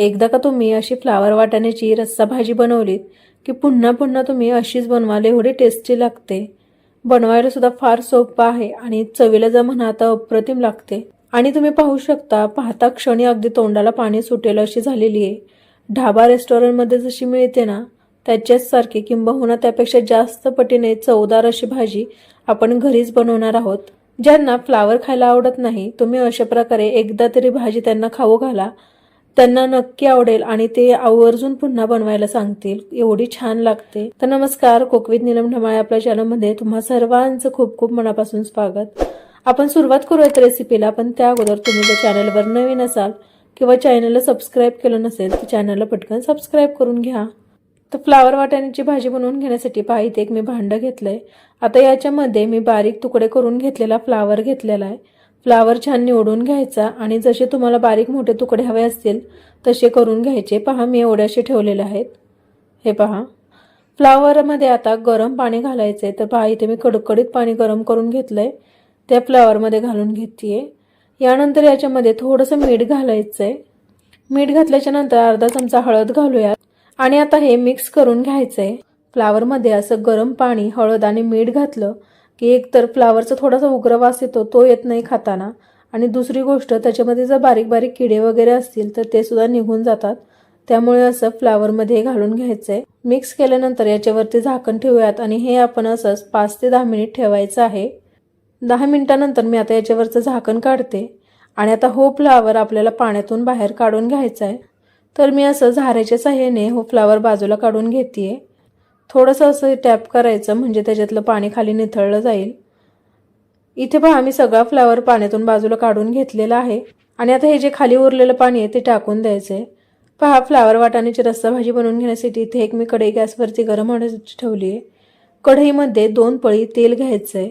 एकदा का तुम्ही अशी फ्लावर वाटाण्याची रस्सा भाजी बनवलीत की पुन्हा पुन्हा तुम्ही अशीच बनवाल एवढी टेस्टी लागते. बनवायला सुद्धा फार सोपं आहे आणि चवीला जर म्हणा तर अप्रतिम लागते. आणि तुम्ही पाहू शकता पाहता क्षणी अगदी तोंडाला पाणी सुटेल अशी झालेली आहे. ढाबा रेस्टॉरंटमध्ये जशी मिळते ना त्याच्याच सारखी किंबहुना त्यापेक्षा जास्त पटीने चवदार अशी भाजी आपण घरीच बनवणार आहोत. ज्यांना फ्लावर खायला आवडत नाही तुम्ही अशा प्रकारे एकदा तरी भाजी त्यांना खाऊ घाला. त्यांना नक्की आवडेल आणि ते आवर्जून पुन्हा बनवायला सांगतील. एवढी छान लागते. तर नमस्कार कोकवित निलम ढमाळे आपल्या चॅनलमध्ये तुम्हा सर्वांचं खूप खूप मनापासून स्वागत. आपण सुरुवात करूयात रेसिपीला पण त्या अगोदर तुम्ही जर चॅनलवर नवीन असाल किंवा चॅनलला सबस्क्राईब केलं नसेल तर चॅनलला पटकन सबस्क्राईब करून घ्या. तर फ्लावर वाटाण्याची भाजी बनवून घेण्यासाठी पहा इथे एक मी भांडं घेतलंय. आता याच्यामध्ये मी बारीक तुकडे करून घेतलेला फ्लावर घेतलेला आहे. फ्लावर छान निवडून घ्यायचा आणि जसे तुम्हाला बारीक मोठे तुकडे हवे असतील तसे करून घ्यायचे. पहा मी एवढ्याशे ठेवलेले आहेत. हे पहा. फ्लावरमध्ये आता गरम पाणी घालायचे. तर पहा इथे मी कडकडीत पाणी गरम करून घेतलंय. त्या फ्लावरमध्ये घालून घेते यानंतर याच्यामध्ये थोडंसं मीठ घालायचं आहे मीठ घातल्याच्या नंतर अर्धा चमचा हळद घालूयात. आणि आता हे मिक्स करून घ्यायचं आहे फ्लावरमध्ये असं गरम पाणी हळद आणि मीठ घातलं की एक तर फ्लावरचा थोडासा उग्र वास येतो तो येत नाही खाताना. आणि दुसरी गोष्ट त्याच्यामध्ये जर बारीक बारीक किडे वगैरे असतील तर ते सुद्धा निघून जातात. त्यामुळे असं फ्लावरमध्ये घालून घ्यायचं आहे मिक्स केल्यानंतर याच्यावरती झाकण ठेवूयात आणि हे आपण असंच पाच ते दहा मिनिट ठेवायचं आहे. दहा मिनिटानंतर मी आता याच्यावरचं झाकण काढते. आणि आता हो फ्लावर आपल्याला पाण्यातून बाहेर काढून घ्यायचं आहे तर मी असं झाऱ्याच्या साह्याने हो फ्लावर बाजूला काढून घेते थोडंसं असं टॅप करायचं म्हणजे त्याच्यातलं पाणी खाली निथळलं जाईल. इथे पहा मी सगळा फ्लावर पाण्यातून बाजूला काढून घेतलेला आहे. आणि आता हे जे खाली उरलेलं पाणी आहे ते टाकून द्यायचं आहे पहा फ्लावर वाटाण्याची रस्सा भाजी बनवून घेण्यासाठी इथे एक मी कढई गॅसवरती गरम होण्यासाठी ठेवली आहे कढईमध्ये दोन पळी तेल घ्यायचं आहे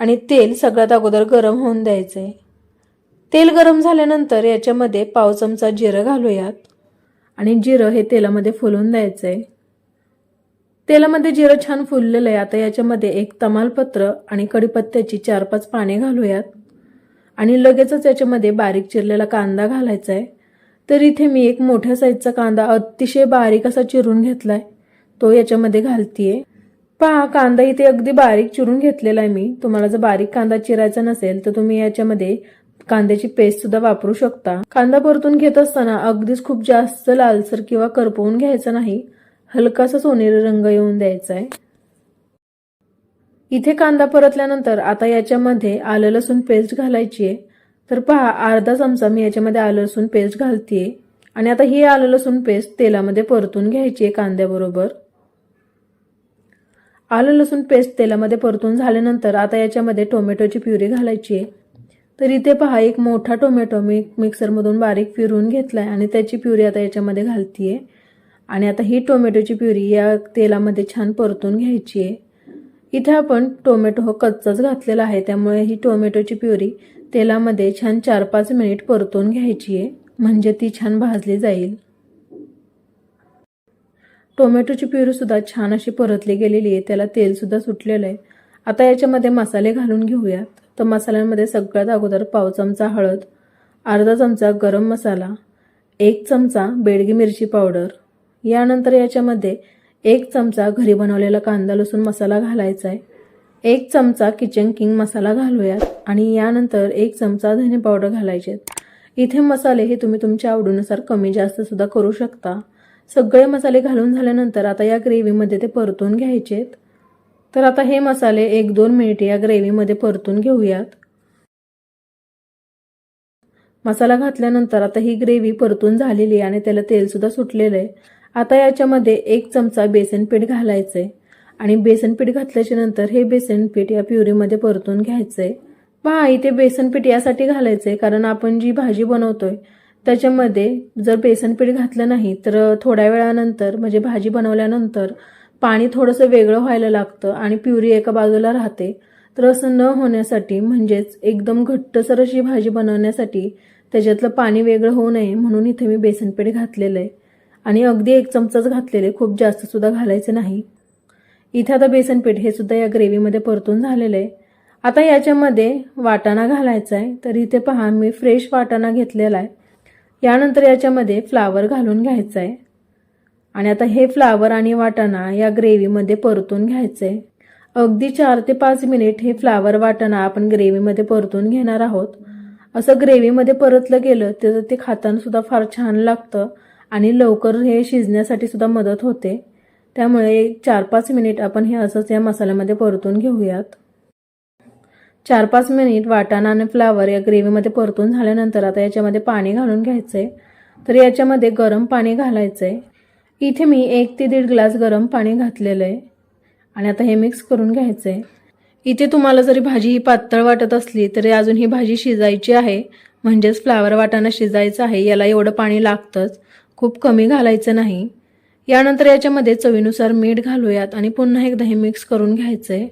आणि तेल सगळ्यात अगोदर गरम होऊन द्यायचं आहे तेल गरम झाल्यानंतर याच्यामध्ये पाव चमचा जिरं घालूयात. आणि जिरं हे तेलामध्ये फुलून द्यायचं आहे तेलामध्ये जिरं छान फुललेलं आहे. आता याच्यामध्ये एक तमालपत्र आणि कढीपत्त्याची चार पाच पाने घालूयात. आणि लगेचच याच्यामध्ये बारीक चिरलेला कांदा घालायचा आहे. तर इथे मी एक मोठ्या साईजचा कांदा अतिशय बारीक असा चिरून घेतलाय. तो याच्यामध्ये घालतीये. पहा कांदा इथे अगदी बारीक चिरून घेतलेला आहे मी. तुम्हाला जर बारीक कांदा चिरायचा नसेल तर तुम्ही याच्यामध्ये कांद्याची पेस्ट सुद्धा वापरू शकता. कांदा परतून घेत असताना अगदीच खूप जास्त लालसर किंवा करपवून घ्यायचा नाही. हलकासा सोनेरी रंग येऊन द्यायचा आहे इथे कांदा परतल्यानंतर आता याच्यामध्ये आलं लसूण पेस्ट घालायची आहे तर पहा अर्धा चमचा मी याच्यामध्ये आलं लसूण पेस्ट घालतीये. आणि आता ही आलं लसूण पेस्ट तेलामध्ये परतून घ्यायची आहे कांद्याबरोबर. आलं लसूण पेस्ट तेलामध्ये परतून झाल्यानंतर आता याच्यामध्ये टोमॅटोची प्युरी घालायची आहे तर इथे पहा एक मोठा टोमॅटो मी मिक्सरमधून बारीक फिरून घेतलाय आणि त्याची प्युरी आता याच्यामध्ये घालतीये. आणि आता ही टोमॅटोची प्युरी या तेलामध्ये छान परतून घ्यायची आहे. इथे आपण टोमॅटो हो कच्चाच घातलेला आहे त्यामुळे ही टोमॅटोची प्युरी तेलामध्ये छान चार पाच मिनिट परतून घ्यायची आहे म्हणजे ती छान भाजली जाईल. टोमॅटोची प्युरीसुद्धा छान अशी परतली गेलेली आहे त्याला तेलसुद्धा सुटलेलं आहे. आता याच्यामध्ये मसाले घालून घेऊयात. तर मसाल्यांमध्ये सगळ्यात अगोदर पाव चमचा हळद अर्धा चमचा गरम मसाला एक चमचा बेडगी मिरची पावडर यानंतर याच्यामध्ये एक चमचा घरी बनवलेला कांदा लसूण मसाला घालायचा आहे एक चमचा किचन किंग मसाला घालूयात आणि यानंतर एक चमचा धने पावडर घालायचे इथे मसाले हे तुम्ही तुमच्या आवडीनुसार कमी जास्त सुद्धा करू शकता. सगळे मसाले घालून झाल्यानंतर आता या ग्रेव्हीमध्ये ते परतून घ्यायचेत. तर आता हे मसाले एक दोन मिनिट या ग्रेव्हीमध्ये परतून घेऊयात. मसाला घातल्यानंतर आता ही ग्रेव्ही परतून झालेली आहे आणि त्याला तेलसुद्धा सुटलेलं आहे. आता याच्यामध्ये एक चमचा बेसन पीठ आहे आणि बेसन पीठ घातल्याच्या नंतर हे बेसन पीठ या प्युरीमध्ये परतून घ्यायचंय. पहा इथे बेसन पीठ यासाठी घालायचंय कारण आपण जी भाजी बनवतोय त्याच्यामध्ये जर बेसन पीठ घातलं नाही तर थोड्या वेळानंतर म्हणजे भाजी बनवल्यानंतर पाणी थोडंसं वेगळं व्हायला लागतं आणि प्युरी एका बाजूला राहते. तर असं न होण्यासाठी म्हणजेच एकदम घट्टसर अशी भाजी बनवण्यासाठी त्याच्यातलं पाणी वेगळं होऊ नये म्हणून इथे मी बेसन पीठ घातलेलं आहे आणि अगदी एक चमचाच घातलेले खूप जास्त सुद्धा घालायचे नाही. इथे आता बेसन पीठ हे सुद्धा या ग्रेव्हीमध्ये परतून झालेलं आहे. आता याच्यामध्ये वाटाणा घालायचा आहे. तर इथे पहा मी फ्रेश वाटाणा घेतलेला आहे. यानंतर याच्यामध्ये फ्लावर घालून घ्यायचं आहे. आणि आता हे फ्लावर आणि वाटाणा या ग्रेव्हीमध्ये परतून घ्यायचं आहे. अगदी चार ते पाच मिनिट हे फ्लावर वाटाणा आपण ग्रेव्हीमध्ये परतून घेणार आहोत. असं ग्रेव्हीमध्ये परतलं गेलं तर ते खाताना सुद्धा फार छान लागतं. आणि लवकर हे शिजण्यासाठी सुद्धा मदत होते. त्यामुळे चार पाच मिनिट आपण हे असंच या मसाल्यामध्ये परतून घेऊयात. चार पाच मिनिट वाटाणा आणि फ्लावर या ग्रेव्हीमध्ये परतून झाल्यानंतर आता याच्यामध्ये पाणी घालून घ्यायचं आहे तर याच्यामध्ये गरम पाणी घालायचं आहे इथे मी एक ते दीड ग्लास गरम पाणी घातलेलं आहे आणि आता हे मिक्स करून घ्यायचं आहे इथे तुम्हाला जरी भाजी ही पातळ वाटत असली तरी अजून ही भाजी शिजायची आहे. म्हणजेच फ्लावर वाटाणा शिजायचं आहे. याला एवढं पाणी लागतंच. खूप कमी घालायचं नाही. यानंतर याच्यामध्ये चवीनुसार मीठ घालूयात आणि पुन्हा एकदा हे मिक्स करून घ्यायचं. आहे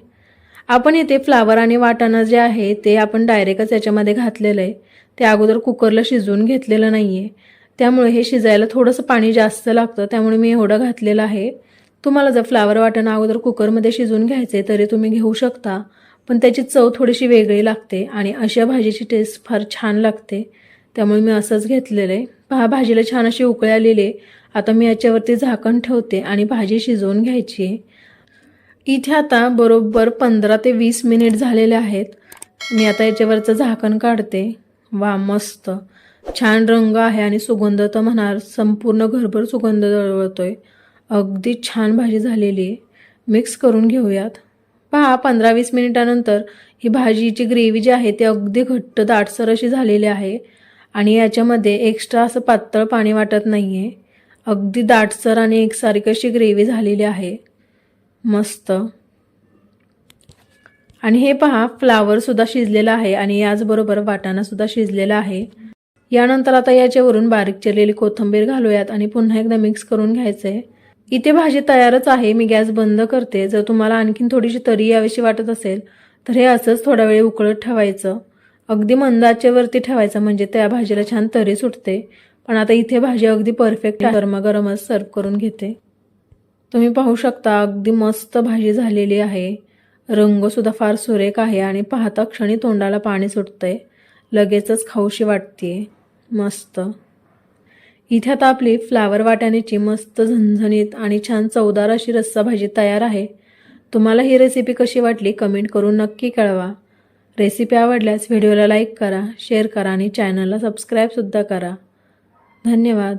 आपण इथे फ्लावर आणि वाटाणा जे आहे ते आपण डायरेक्टच याच्यामध्ये घातलेलं आहे. ते अगोदर कुकरला शिजवून घेतलेलं नाही आहे त्यामुळे हे शिजायला थोडंसं पाणी जास्त लागतं त्यामुळे मी एवढं घातलेलं आहे. तुम्हाला जर फ्लावर वाटाणा अगोदर कुकरमध्ये शिजवून घ्यायचे तरी तुम्ही घेऊ शकता पण त्याची चव थोडीशी वेगळी लागते आणि अशा भाजीची टेस्ट फार छान लागते. त्यामुळे मी असंच घेतलेलं आहे. पहा भाजीला छान अशी उकळे आलेले. आता मी याच्यावरती झाकण ठेवते आणि भाजी शिजवून घ्यायची. आहे इथे आता बरोबर पंधरा ते वीस मिनिट झालेले आहेत. मी आता याच्यावरचं झाकण काढते. वा मस्त. छान रंग आहे आणि सुगंध तर म्हणणार संपूर्ण घरभर सुगंध दळवतोय अगदी छान भाजी झालेली आहे. मिक्स करून घेऊयात. पहा पंधरा वीस मिनिटानंतर ही भाजीची ग्रेव्ही जी आहे ती अगदी घट्ट दाटसर अशी झालेली आहे. आणि याच्यामध्ये एक्स्ट्रा असं पातळ पाणी वाटत नाही आहे अगदी दाटसर आणि एकसारखी अशी ग्रेव्ही झालेली आहे. मस्त. आणि हे पहा फ्लावरसुद्धा शिजलेला आहे आणि याचबरोबर वाटाणासुद्धा शिजलेला आहे. यानंतर आता याच्यावरून बारीक चिरलेली कोथिंबीर घालूयात आणि पुन्हा एकदा मिक्स करून घ्यायचं आहे इथे भाजी तयारच आहे मी गॅस बंद करते. जर तुम्हाला आणखीन थोडीशी तरी यावीशी वाटत असेल तर हे असंच थोडा वेळ उकळत ठेवायचं. अगदी मंदाचेवरती ठेवायचं म्हणजे त्या भाजीला छान तरी सुटते. पण आता इथे भाजी अगदी परफेक्ट गरमागरमच सर्व करून घेते. तुम्ही पाहू शकता अगदी मस्त भाजी झालेली आहे. रंगसुद्धा फार सुरेख आहे आणि पाहता क्षणी तोंडाला पाणी सुटतंय. लगेचच खाऊशी वाटते मस्त. इथे आता आपली फ्लावर वाटाण्याची मस्त झणझणीत आणि छान चवदार अशी रस्सा भाजी तयार आहे. तुम्हाला ही रेसिपी कशी वाटली कमेंट करून नक्की कळवा. रेसिपी आवडल्यास व्हिडिओला लाईक करा शेअर करा आणि चॅनलला सबस्क्राईबसुद्धा करा. धन्यवाद.